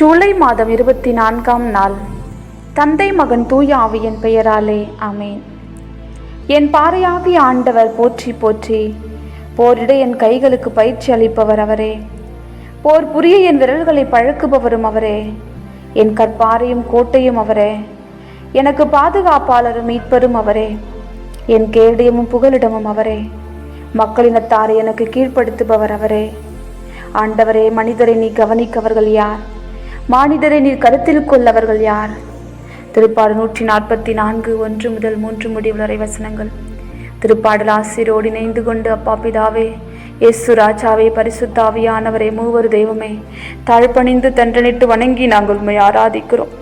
ஜூலை மாதம் இருபத்தி நான்காம் நாள். தந்தை மகன் தூய ஆவியின் பெயராலே அமேன் என் பாறையாவி ஆண்டவர் போற்றி போற்றி. போரிட என் கைகளுக்கு பயிற்சி அளிப்பவர் அவரே. போர் புரிய என் விரல்களை பழக்குபவரும் அவரே. என் கற்பாரையும் கோட்டையும் அவரே. எனக்கு பாதுகாப்பாளரும் மீட்பரும் அவரே. என் கேடயமும் புகலிடமும் அவரே. மக்களினத்தாரை எனக்கு கீழ்ப்படுத்துபவர் அவரே. ஆண்டவரே மனிதரை நீ கவனிக்கவர்கள் யார்? மானிடரை நீர் கருத்தில் கொள்ளவர்கள் யார்? திருப்பாடு நூற்றி நாற்பத்தி நான்கு ஒன்று முதல் மூன்று முடிவு வரை வசனங்கள். திருப்பாடல் ஆசிரோடு இணைந்து கொண்டு அப்பா பிதாவே இயேசு ராஜாவே பரிசுத்தாவியானவரே மூவர் தெய்வமே தாழ்பணிந்து தண்டனிட்டு வணங்கி நாங்கள் உண்மை ஆராதிக்கிறோம்.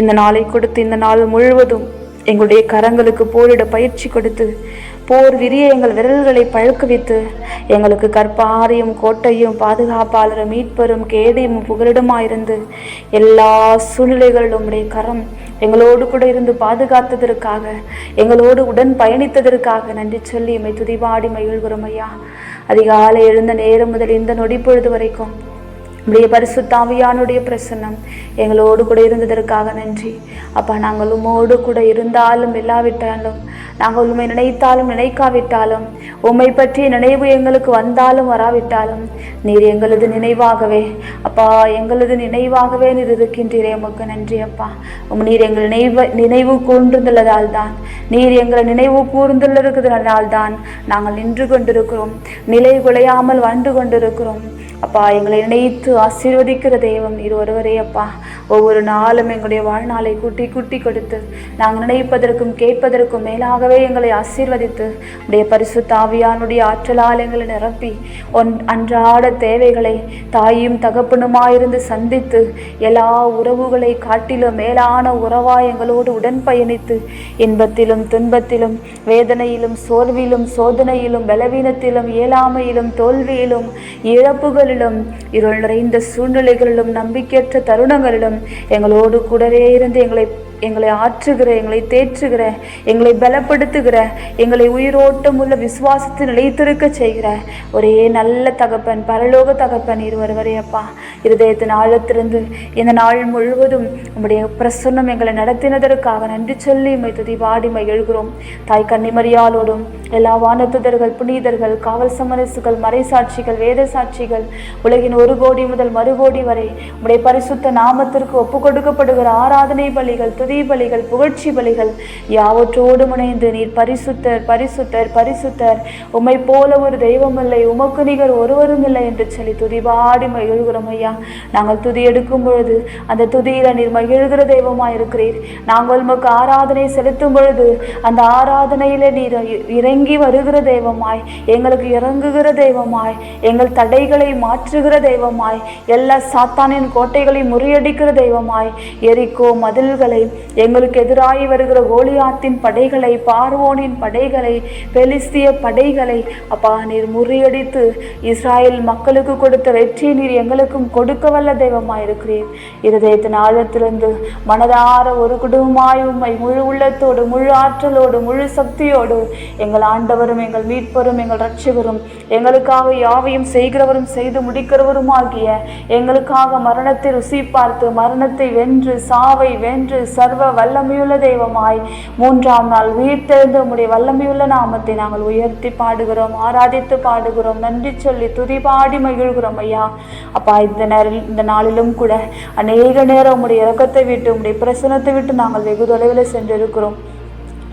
இந்த நாளை கொடுத்து இந்த நாள் முழுவதும் எங்களுடைய கரங்களுக்கு போரிட பயிற்சி கொடுத்து போர் விரிய எங்கள் விரல்களை பழுக்குவித்து எங்களுக்கு கற்பாரையும் கோட்டையும் பாதுகாப்பாளரும் மீட்பரும் கேடியும் புகலிடமாயிருந்து எல்லா சூழ்நிலைகளிலும் உடைய கரம் எங்களோடு கூட இருந்து பாதுகாத்ததற்காக எங்களோடு உடன் பயணித்ததற்காக நன்றி சொல்லி எம்மை துதிபாடி மகிழ்கிறோம் ஐயா. அதிகாலை எழுந்த நேரம் முதல் இந்த நொடி பொழுது வரைக்கும் நம்முடைய பரிசுத்தாவியானுடைய பிரசன்னம் எங்களோடு கூட இருந்ததற்காக நன்றி. அப்பா நாங்கள் உம்மோடு கூட இருந்தாலும் இல்லாவிட்டாலும் நாங்கள் உண்மை நினைத்தாலும் நினைக்காவிட்டாலும் உம்மை பற்றிய நினைவு எங்களுக்கு வந்தாலும் வராவிட்டாலும் நீர் எங்களது நினைவாகவே அப்பா எங்களது நினைவாகவே நீர் இருக்கின்றீரே உமக்கு நன்றி அப்பா. உம் நீர் எங்கள் நினைவு நினைவு கூர்ந்துள்ளதால் தான் நீர் எங்களை நினைவு கூர்ந்துள்ளதுனால தான் நாங்கள் நின்று கொண்டிருக்கிறோம் நிலை குலையாமல் வாழ்ந்து கொண்டிருக்கிறோம். அப்பா எங்களை நினைத்து ஆசீர்வதிக்கிற தெய்வம் நீர் ஒருவரே அப்பா. ஒவ்வொரு நாளும் எங்களுடைய வாழ்நாளை கூட்டி கூட்டி கொடுத்து நாங்கள் நினைப்பதற்கும் கேட்பதற்கும் மேலாகவே எங்களை ஆசீர்வதித்து உடைய பரிசு தாவியானுடைய ஆற்றலால் எங்களை நிரப்பி ஒன் அன்றாட தேவைகளை தாயும் தகப்பனுமாயிருந்து சந்தித்து எல்லா உறவுகளை காட்டிலும் மேலான உறவா எங்களோடு உடன் பயணித்து இன்பத்திலும் துன்பத்திலும் வேதனையிலும் சோர்விலும் சோதனையிலும் பலவீனத்திலும் இயலாமையிலும் தோல்வியிலும் இழப்புகள் இழப்புகளிலும் இருள் நிறைந்த சூழ்நிலைகளிலும் நம்பிக்கையற்ற தருணங்களிலும் எங்களோடு கூடவே இருந்து எங்களை எங்களை ஆற்றுகிற எங்களை தேற்றுகிற எங்களை பலப்படுத்துகிற எங்களை உயிரோட்டம் உள்ள விசுவாசத்தை நிலைத்திருக்க செய்கிற ஒரே நல்ல தகப்பன் பரலோக தகப்பன் இருவர் வரையப்பா இருதயத்தின் ஆழத்திலிருந்து இந்த நாள் முழுவதும் உங்களுடைய பிரசன்னம் எங்களை நடத்தினதற்காக நன்றி சொல்லி உம்மை துதி பாடி எழுகிறோம். தாய் கன்னிமரியாலோடும் எல்லா வானத்துதர்கள் புனிதர்கள் காவல் சமரசுகள் மறைசாட்சிகள் வேத சாட்சிகள் உலகின் ஒரு கோடி முதல் மறு கோடி வரை உடைய பரிசுத்த நாமத்திற்கு ஒப்பு கொடுக்கப்படுகிற ஆராதனை பலிகள் துதி பலிகள் புகழ்ச்சி பலிகள் யாவற்றோடு முனைந்து நீர் பரிசுத்தர் பரிசுத்தர் பரிசுத்தர். உம்மை போல ஒரு தெய்வம் இல்லை உமக்கு நிகர் ஒருவரும் இல்லை என்று சொல்லி துதிபாடி மகிழ்கிறோம் ஐயா. நாங்கள் துதி எடுக்கும் பொழுது அந்த துதியில நீர் மகிழ்கிற தெய்வமாக இருக்கிறீர் நாங்கள் உமக்கு ஆராதனை செலுத்தும் பொழுது அந்த ஆராதனையில நீர் இறங்கி வருகிற தெய்வமாய் எங்களுக்கு இறங்குகிற தெய்வமாய் எங்கள் தடைகளை மாற்றுகிற தெய்வமாய் எல்லா சாத்தானின் கோட்டைகளை முறியடிக்கிற தெய்வமாய் எரிக்கோ மதில்களை எங்களுக்கு எதிராகி வருகிற கோலியாத்தின் படைகளை பார்வோனின் படைகளை பெலிஸ்திய படைகளை அப்பா நீர் முறியடித்து இஸ்ராயல் மக்களுக்கு கொடுத்த வெற்றியை நீர் எங்களுக்கும் கொடுக்க வல்ல தெய்வமாய் இருக்கிறீர். இருதயத்தின் ஆழத்திலிருந்து மனதார ஒரு குடும்பமாய் உண்மை முழு உள்ளத்தோடு முழு ஆற்றலோடு முழு சக்தியோடு எங்கள் ஆண்டவரும் எங்கள் மீட்பரும் எங்கள் ரட்சகரும் எங்களுக்காக யாவையும் செய்கிறவரும் செய்து முடிக்கிறவரும் ஆகிய எங்களுக்காக மரணத்தை ருசி பார்த்து மரணத்தை வென்று சாவை வென்று சர்வ வல்லமையுள்ள தெய்வமாய் மூன்றாம் நாள் உயிர்த்தெழுந்த உடைய வல்லமையுள்ள நாமத்தை நாங்கள் உயர்த்தி பாடுகிறோம் ஆராதித்து பாடுகிறோம் நன்றி சொல்லி துதிபாடி மகிழ்கிறோம் ஐயா. அப்பா இந்த நேரம் இந்த நாளிலும் கூட அநேக நேரம் உடைய இறக்கத்தை விட்டு உடைய பிரசனத்தை விட்டு நாங்கள் வெகு தொலைவில் சென்றிருக்கிறோம்.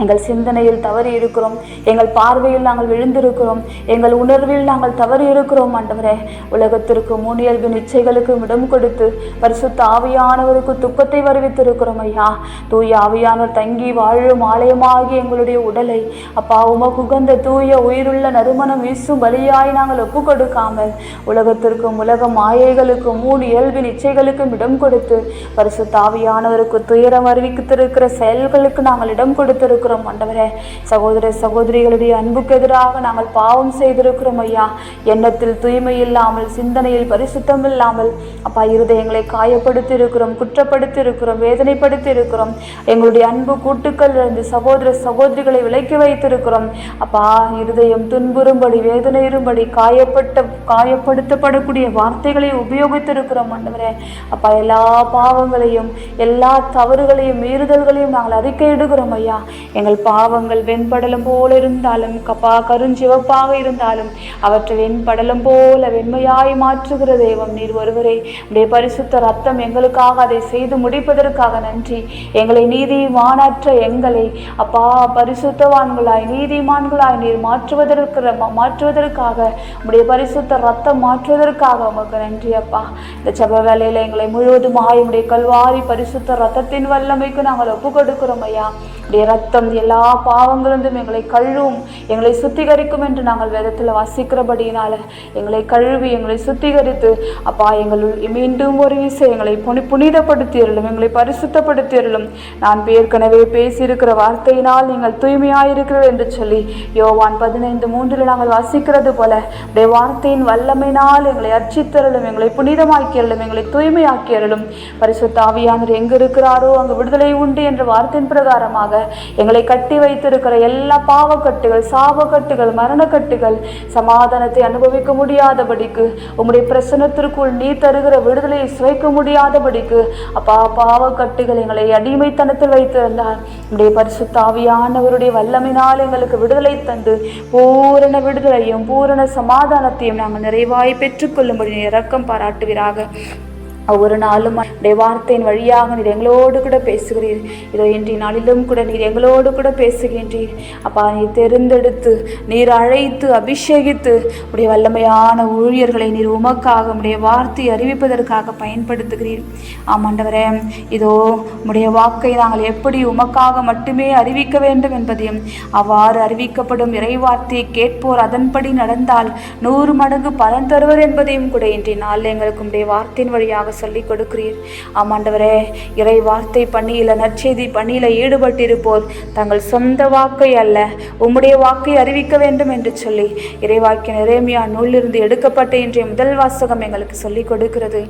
எங்கள் சிந்தனையில் தவறி இருக்கிறோம். எங்கள் பார்வையில் நாங்கள் விழுந்திருக்கிறோம். எங்கள் உணர்வில் நாங்கள் தவறி இருக்கிறோம் ஆண்டவரே. உலகத்திற்கு மூணியல்பின் இச்சைகளுக்கும் இடம் கொடுத்து பரிசுத்த ஆவியானவருக்கு துக்கத்தை வருவித்திருக்கிறோம் ஐயா. தூய ஆவியானவர் தங்கி வாழும் ஆலயமாகி எங்களுடைய உடலை அப்பா உமக்கு உகந்த தூய உயிருள்ள நறுமணம் வீசும் பலியாய் நாங்கள் ஒப்பு கொடுக்காமல் உலகத்திற்கும் உலக மாயைகளுக்கும் மூணு இயல்பின் இச்சைகளுக்கும் இடம் கொடுத்து பரிசுத்த ஆவியானவருக்கு துயரம் அறிவித்திருக்கிற செயல்களுக்கு நாங்கள் இடம் கொடுத்திருக்கிறோம். இருக்கிறோம் ஆண்டவரே சகோதர சகோதரிகளுடைய அன்புக்கு எதிராக நாங்கள் பாவம் செய்திருக்கிறோம் ஐயா. எண்ணத்தில் தூய்மை இல்லாமல் சிந்தனையில் பரிசுத்தம் இல்லாமல் அப்பா இருதயங்களை காயப்படுத்தி இருக்கிறோம் குற்றப்படுத்தி இருக்கிறோம் வேதனைப்படுத்தி இருக்கிறோம் எங்களுடைய அன்பு கூட்டுக்கள் இருந்து சகோதர சகோதரிகளை விலக்கி வைத்திருக்கிறோம். அப்பா இருதயம் துன்புறும்படி வேதனையுறும்படி காயப்பட்ட காயப்படுத்தப்படக்கூடிய வார்த்தைகளை உபயோகித்திருக்கிறோம் ஆண்டவரே. அப்பா எல்லா பாவங்களையும் எல்லா தவறுகளையும் மீறுதல்களையும் நாங்கள் அறிக்கையிடுகிறோம் ஐயா. எங்கள் பாவங்கள் வெண்படலம் போல இருந்தாலும் கப்பா கருஞ்சிவப்பாக இருந்தாலும் அவற்றை வெண்படலம் போல வெண்மையாய் மாற்றுகிற தெய்வம் நீர் ஒருவரே. உடைய பரிசுத்த ரத்தம் எங்களுக்காக அதை செய்து முடிப்பதற்காக நன்றி. எங்களை நீதிமானற்ற எங்களை அப்பா பரிசுத்தவான்களாய் நீதிமான்களாய் நீர் மாற்றுவதற்கு மாற்றுவதற்காக உடைய பரிசுத்த ரத்தம் மாற்றுவதற்காக உமக்கு நன்றி அப்பா. இந்த ஜப வேலையில் எங்களை முழுவதும் உடைய கல்வாரி பரிசுத்த ரத்தத்தின் வல்லமைக்கு நாங்கள் ஒப்பு கொடுக்கிறோம் ஐயா. உடைய ரத்தம் எல்லா பாவங்களிலிருந்தும் எங்களை கழுவும் எங்களை சுத்திகரிக்கும் என்று நாங்கள் வேதத்தில் வாசிக்கிறபடியினால எங்களை கழுவி எங்களை சுத்திகரித்து அப்பா எங்கள் மீண்டும் ஒரு விசை எங்களை புனி புனிதப்படுத்தியருளும் எங்களை பரிசுத்தப்படுத்தியருளும். நான் ஏற்கனவே பேசியிருக்கிற வார்த்தையினால் நீங்கள் தூய்மையாயிருக்கிறீர்கள் என்று சொல்லி யோவான் பதினைந்து மூன்றில் நாங்கள் வாசிக்கிறது போல உடைய வார்த்தையின் வல்லமையினால் எங்களை அர்ச்சித்தருளும் எங்களை புனிதமாக்கியருளும் எங்களை தூய்மையாக்கியருளும். பரிசுத்தாவியானவர் எங்கு இருக்கிறாரோ அங்கு விடுதலை உண்டு என்ற வார்த்தையின் பிரகாரமாக எங்களை கட்டி வைத்திருக்கிற எல்லா பாவக்கட்டுகள் சாபக்கட்டுகள் மரணக்கட்டுகள் சமாதானத்தை அனுபவிக்க முடியாதபடிக்கு உம்முடைய பிரசனத்திற்குள் நீ தருகிற விடுதலையை சுவைக்க முடியாதபடிக்கு அப்பா பாவக்கட்டுகள் எங்களை அடிமைத்தனத்தில் வைத்திருந்தார். உம்முடைய பரிசுத்தாவியானவருடைய வல்லமினால் எங்களுக்கு விடுதலை தந்து பூரண விடுதலையும் பூரண சமாதானத்தையும் நாங்கள் நிறைவாய் பெற்றுக்கொள்ளும்படி இறக்கம் பாராட்டுவீராக. ஒவ்வொரு நாளும் உடைய வார்த்தையின் வழியாக நீர் எங்களோடு கூட பேசுகிறீர். இதோ இன்றைய நாளிலும் கூட நீர் எங்களோடு கூட பேசுகின்றீர். அப்பா நீர் தெரிந்தெடுத்து நீர் அழைத்து அபிஷேகித்து உடைய வல்லமையான ஊழியர்களை நீர் உமக்காக உடைய வார்த்தை அறிவிப்பதற்காக பயன்படுத்துகிறீர். ஆமாண்டவரே இதோ உடைய வாக்கை நாங்கள் எப்படி உமக்காக மட்டுமே அறிவிக்க வேண்டும் என்பதையும் அவ்வாறு அறிவிக்கப்படும் இறைவார்த்தையை கேட்போர். அதன்படி நடந்தால் நூறு மடங்கு பலன் தருவர் என்பதையும் கூட இன்றைய நாளில் எங்களுக்கு உடைய வார்த்தையின் வழியாக சொல்லிக் கொடுக்கிறீர். ஆமாண்டவரே இறை வார்த்தை பணியில நற்செய்தி பணியில் ஈடுபட்டிருப்போர் தங்கள் சொந்த வாக்கை அல்ல உம்முடைய வாக்கை அறிவிக்க வேண்டும் என்று சொல்லி இறைவாக்கிய நிறைமையா நூலிலிருந்து எடுக்கப்பட்ட இன்றைய முதல் வாசகம் எங்களுக்கு சொல்லிக் கொடுக்கிறது.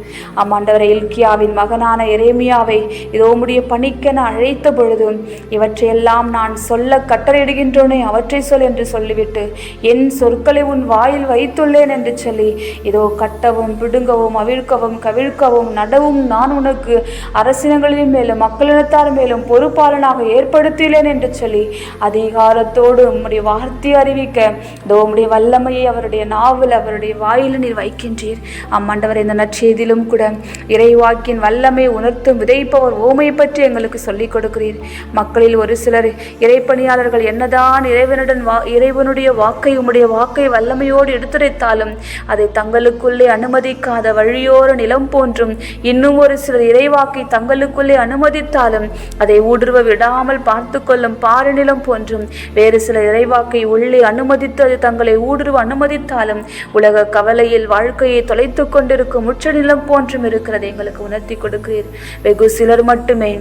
ஆமாண்டவரே இல்கியாவின் மகனான எரேமியாவை இதோ உம்முடைய பணிக்கென அழைத்த பொழுதும் இவற்றையெல்லாம் நான் சொல்ல கட்டளையிடுகின்றோனே அவற்றை சொல் என்று சொல்லிவிட்டு என் சொற்களை உன் வாயில் வைத்துள்ளேன் என்று சொல்லி இதோ கட்டவும் பிடுங்கவும் அவிழ்க்கவும் கவிழ்க்கவும் நடவும் நான் உனக்கு அரசினங்களின் மேலும் மக்களினத்தார் மேலும் பொறுப்பாளனாக ஏற்படுத்தியுள்ளேன் என்று சொல்லி அதிகாரத்தோடு உம்முடைய வார்த்தை அறிவிக்க இதோ உம்முடைய வல்லமையை அவருடைய நாவல் அவருடைய வாயில் நீர் வைக்கின்றீர். அம்மாண்டவர் இந்த நற்செய்தியிலும் கூட இறைவாக்கின் வல்லமை உணர்த்தும் விதைப்பவர் ஓமை பற்றி எங்களுக்கு சொல்லிக் கொடுக்கிறீர். மக்களில் ஒரு சிலர் இறைப்பணியாளர்கள் என்னதான் இறைவனுடன் வா இறைவனுடைய வாக்கை உம்முடைய வாக்கை வல்லமையோடு எடுத்துரைத்தாலும் அதை தங்களுக்குள்ளே அனுமதிக்காத வழியோர நிலம் போன்றும் இன்னும் ஒரு சிலர் இறைவாக்கை தங்களுக்குள்ளே அனுமதித்தாலும் அதை ஊடுருவ விடாமல் பார்த்து கொள்ளும் பாரநிலம் போன்றும் வேறு சில இறைவாக்கை உள்ளே அனுமதித்து அது தங்களை ஊடுருவ அனுமதித்தாலும் உலக கவலையில் வாழ்க்கையை தொலைத்து கொண்டிருக்கும் உச்சநிலம் போன்றும் இருக்கிறது எங்களுக்கு உணர்த்தி கொடுக்கிறீர். வெகு சிலர் மட்டுமே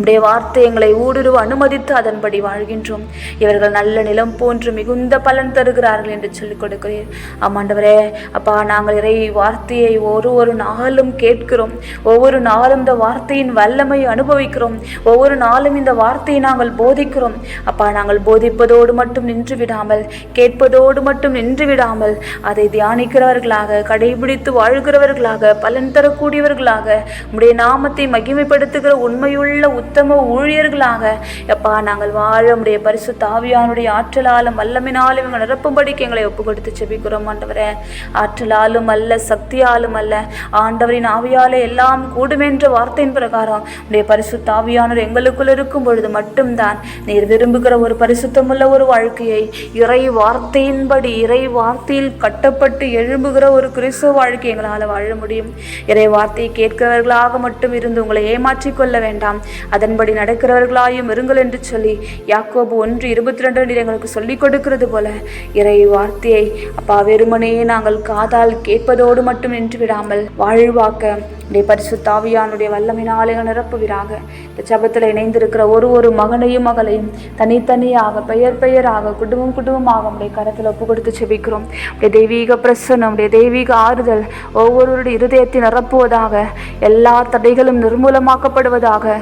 உடைய வார்த்தை எங்களை ஊடுருவ அனுமதித்து அதன்படி வாழ்கின்றோம். இவர்கள் நல்ல நிலம் போன்று மிகுந்த பலன் தருகிறார்கள் என்று சொல்லிக் கொடுக்கிறீர். ஆமாண்டவரே அப்பா நாங்கள் இறை வார்த்தையை ஒரு ஒரு நாளும் கேட்கிறோம். ஒவ்வொரு நாளும் இந்த வார்த்தையின் வல்லமை அனுபவிக்கிறோம். ஒவ்வொரு நாளும் இந்த வார்த்தையை நாங்கள் போதிக்கிறோம். அப்பா நாங்கள் போதிப்பதோடு மட்டும் நின்று விடாமல் கேட்பதோடு மட்டும் நின்று விடாமல் அதை தியானிக்கிறவர்களாக கடைபிடித்து வாழ்கிறவர்களாக பலன் தரக்கூடியவர்களாக உடைய நாமத்தை மகிமைப்படுத்துகிற உண்மையுள்ள உத்தம ஊழியர்களாக. எப்பா நாங்கள் வாழ உடைய பரிசு தாவியானுடைய ஆற்றலாலும் வல்லமினாலும் எங்கள் நிரப்பும்படிக்கு எங்களை ஒப்பு கொடுத்து செபிக்கிறோம் ஆண்டவரே. ஆற்றலாலும் அல்ல சக்தியாலும் அல்ல. ஆண்டவரின் ஆவியாலே எல்லாம் கூடுமென்ற வார்த்தையின் பிரகாரம் உடைய பரிசு தாவியானவர் எங்களுக்குள் இருக்கும் பொழுது மட்டும்தான் நீர் விரும்புகிற ஒரு பரிசுத்தமுள்ள ஒரு வாழ்க்கையை இறை வார்த்தையின்படி இறை வார்த்தையில் கட்டப்பட்டு எழும்புகிற ஒரு கிறிஸ்துவ வாழ்க்கை எங்களால் வாழ முடியும். இறை வார்த்தையை கேட்கிறவர்களாக மட்டும் இருந்து உங்களை ஏமாற்றிக் கொள்ள வேண்டாம். அதன்படி நடக்கிறவர்களாயும் இருங்கள் என்று சொல்லி யாக்கோபு ஒன்று இருபத்தி ரெண்டு எங்களுக்கு சொல்லிக் கொடுக்கிறது போல இறை வார்த்தையை அப்பா வெறுமனே நாங்கள் காதால் கேட்பதோடு மட்டும் நின்று விடாமல் வாழ்வாக்க உடைய பரிசுத்தாவியானுடைய வல்லமினாலே நிரப்புவீராக. இந்த ஜபத்தில் இணைந்திருக்கிற ஒரு ஒரு மகனையும் மகளையும் தனித்தனியாக பெயர் பெயராக குடும்பம் குடும்பமாக உடைய கரத்தில் ஒப்பு கொடுத்து செபிக்கிறோம் உடைய தெய்வீக பிரசன்னம் உடைய தெய்வீக ஆறுதல் ஒவ்வொருவருடைய இருதயத்தை நிரப்புவதாக எல்லா தடைகளும் நிர்மூலமாக்கப்படுவதாக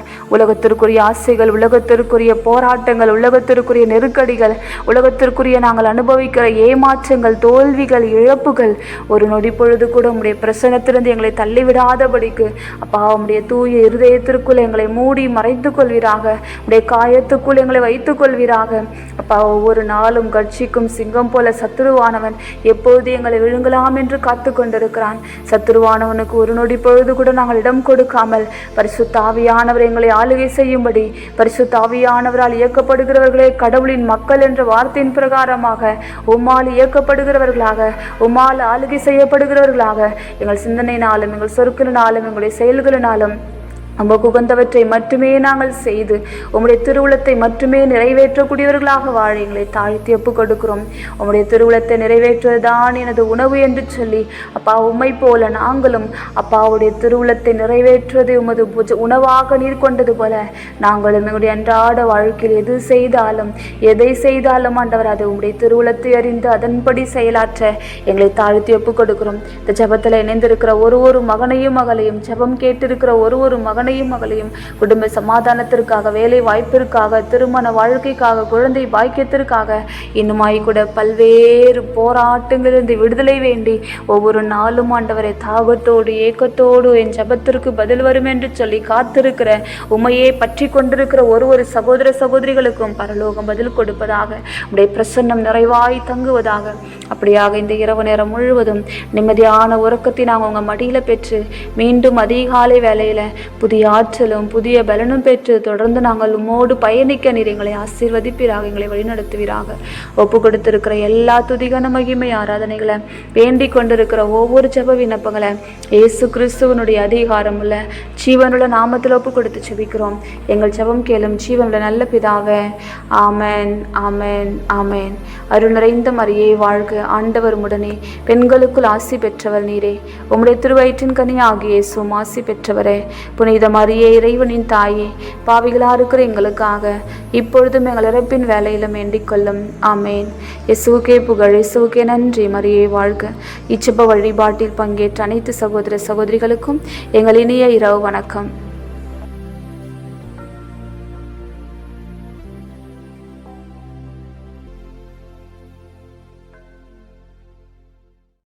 உலகத்திற்குரிய ஆசைகள் உலகத்திற்குரிய போராட்டங்கள் உலகத்திற்குரிய நெருக்கடிகள் உலகத்திற்குரிய நாங்கள் அனுபவிக்கிற ஏமாற்றங்கள் தோல்விகள் இழப்புகள் ஒரு நொடி பொழுது கூட உடைய பிரசனத்திலிருந்து எங்களை தள்ளிவிடாதபடிக்கு அப்பா உடைய தூய இருதயத்திற்குள் எங்களை மூடி மறைத்து கொள்வீராக உடைய காயத்துக்குள் எங்களை வைத்துக் கொள்வீராக. அப்பா ஒவ்வொரு நாளும் கட்சிக்கும் சிங்கம் போல சத்துருவானவன் எப்போது எங்களை விழுங்கலாம் என்று காத்து கொண்டிருக்கிறான். சத்துருவானவனுக்கு ஒரு நொடி பொழுது கூட நாங்கள் இடம் கொடுக்காமல் பரிசுத்தாவியானவர் எங்களை ஆளு ஆளுகை செய்யும்படி பரிசுத்தாவியானவரால் இயக்கப்படுகிறவர்களே கடவுளின் மக்கள் என்ற வார்த்தையின் பிரகாரமாக உம்மால் இயக்கப்படுகிறவர்களாக உம்மால் ஆளுகை செய்யப்படுகிறவர்களாக எங்கள் சிந்தனையினாலும் எங்கள் சொற்களினாலும் எங்களுடைய செயல்களினாலும் உமக்கு உகந்தவற்றை மட்டுமே நாங்கள் செய்து உம்முடைய திருவுளத்தை மட்டுமே நிறைவேற்றக்கூடியவர்களாக வாழ எங்களை தாழ்த்தி ஒப்பு கொடுக்கிறோம். உம்முடைய திருவுளத்தை நிறைவேற்றுவதுதான் எனது உணவு என்று சொல்லி அப்பா உம்மை போல நாங்களும் அப்பாவுடைய திருவுளத்தை நிறைவேற்றுவது உமது உணவாக நீர் கொண்டது போல நாங்களும் எங்களுடைய அன்றாட வாழ்க்கையில் எது செய்தாலும் எதை செய்தாலும் ஆண்டவர் அது உம்முடைய திருவுளத்தை அறிந்து அதன்படி செயலாற்ற எங்களை தாழ்த்தி ஒப்பு கொடுக்கிறோம். இந்த ஜபத்தில் இணைந்திருக்கிற ஒரு ஒரு மகனையும் மகளையும் ஜெபம் கேட்டிருக்கிற ஒரு ஒரு அவனையும் மகளையும் குடும்ப சமாதானத்திற்காக வேலை வாய்ப்பிற்காக திருமண வாழ்க்கைக்காக குழந்தை பாக்கியத்திற்காக இன்னுமாய் கூட பல்வேறு போராட்டங்களிலிருந்து விடுதலை வேண்டி ஒவ்வொரு நாளும் ஆண்டவரை தாகத்தோடு ஏக்கத்தோடு என் ஜபத்திற்கு பதில் வரும் என்று சொல்லி காத்திருக்கிற உமையை பற்றி கொண்டிருக்கிற ஒரு ஒரு சகோதர சகோதரிகளுக்கும் பரலோகம் பதில் கொடுப்பதாக உடைய பிரசன்னம் நிறைவாய் தங்குவதாக. அப்படியாக இந்த இரவு நேரம் முழுவதும் நிம்மதியான உறக்கத்தை நாங்கள் உங்கள் மடியில் பெற்று மீண்டும் அதிகாலை வேலையில் புதிய ஆற்றலும் புதிய பலனும் பெற்று தொடர்ந்து நாங்கள் உம்மோடு பயணிக்க நீர் எங்களை ஆசீர்வதிப்பீராக எங்களை வழிநடத்துவீராக. ஒப்பு கொடுத்திருக்கிற எல்லா துதிகன மகிமை ஆராதனைகளை வேண்டிக் கொண்டிருக்கிற ஒவ்வொரு ஜப விண்ணப்பங்களை இயேசு கிறிஸ்துவனுடைய அதிகாரம் உள்ள ஜீவனுள்ள நாமத்தில் ஒப்பு கொடுத்து செபிக்கிறோம் எங்கள் ஜபம் கேளும் ஜீவனுள்ள நல்ல பிதாவே ஆமேன் ஆமேன் ஆமேன். அருள் நிறைந்த மரியே வாழ்க ஆண்டவர் உடனே பெண்களுக்குள் ஆசி பெற்றவர் நீரே. உம்முடைய திருவயிற்றின் கனி ஆகிய இயேசுவும் ஆசி பெற்றவரே. புனித மரியே இறைவனின் தாயே பாவிகளாக இருக்கிற எங்களுக்காக இப்பொழுதும் எங்கள் இறப்பின் வேலையிலும் வேண்டிக்கொள்ளும் ஆமேன். இயேசுவுக்கே புகழ் இயேசுவுக்கே நன்றி. மரியே வாழ்க. இச்சப்ப வழிபாட்டில் பங்கேற்ற அனைத்து சகோதர சகோதரிகளுக்கும் எங்கள் இனிய இரவு வணக்கம்.